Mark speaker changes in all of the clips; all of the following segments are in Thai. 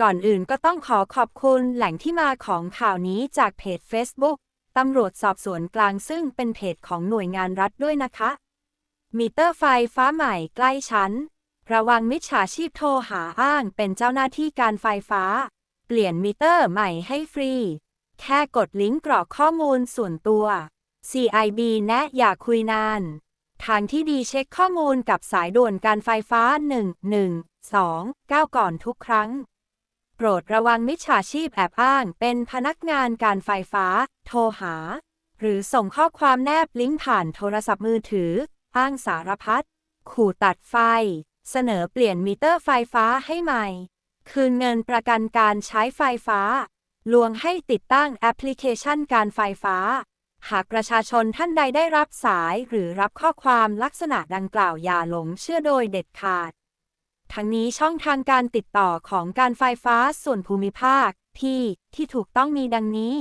Speaker 1: ก่อนอื่นก็ต้องขอขอบคุณแหล่งที่มาของข่าวนี้จากเพจ Facebook ตำรวจสอบสวนกลางซึ่งเป็นเพจของหน่วยงานรัฐด้วยนะคะ มิเตอร์ไฟฟ้าใหม่ใกล้ชั้น ระวังมิจฉาชีพโทรหาอ้างเป็นเจ้าหน้าที่การไฟฟ้า เปลี่ยนมิเตอร์ใหม่ให้ฟรี แค่กดลิงก์กรอกข้อมูลส่วนตัว CIB แนะอย่าคุยนาน ทางที่ดีเช็คข้อมูลกับสายด่วนการไฟฟ้า 112 9 ก่อนทุกครั้ง โปรดระวังมิจฉาชีพแอบอ้างเป็นพนักงานการไฟฟ้า โทรหา หรือส่งข้อความแนบลิงก์ผ่านโทรศัพท์มือถือ อ้างสารพัด ขู่ตัดไฟ เสนอเปลี่ยนมิเตอร์ไฟฟ้าให้ใหม่ คืนเงินประกันการใช้ไฟฟ้า ลวงให้ติดตั้งแอปพลิเคชันการไฟฟ้า หากประชาชนท่านใดได้รับสายหรือรับข้อความลักษณะดังกล่าวอย่าหลงเชื่อโดยเด็ดขาด ทั้งนี้ช่องทางการติดต่อของการไฟฟ้าส่วนภูมิภาคที่ที่ถูกต้องมีดังนี้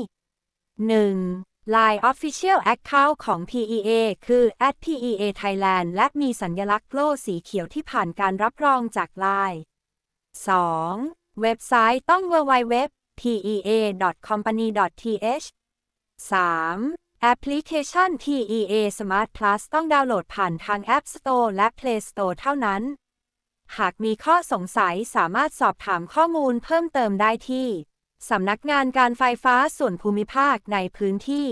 Speaker 1: 1. Line Official Account ของ PEA คือ @PEA Thailand และมีสัญลักษณ์โล่สีเขียวที่ผ่านการรับรองจาก Line 2. เว็บไซต์ต้อง www pea.company.th 3. แอปพลิเคชัน PEA Smart Plus ต้องดาวน์โหลดผ่านทาง App Store และ Play Store เท่านั้น หากมีข้อสงสัยสามารถสอบถามข้อมูลเพิ่มเติมได้ที่ สำนักงานการไฟฟ้าส่วนภูมิภาคในพื้นที่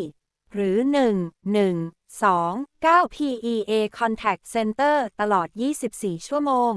Speaker 1: หรือ 1 1 2 9 PEA Contact Center ตลอด 24 ชั่วโมง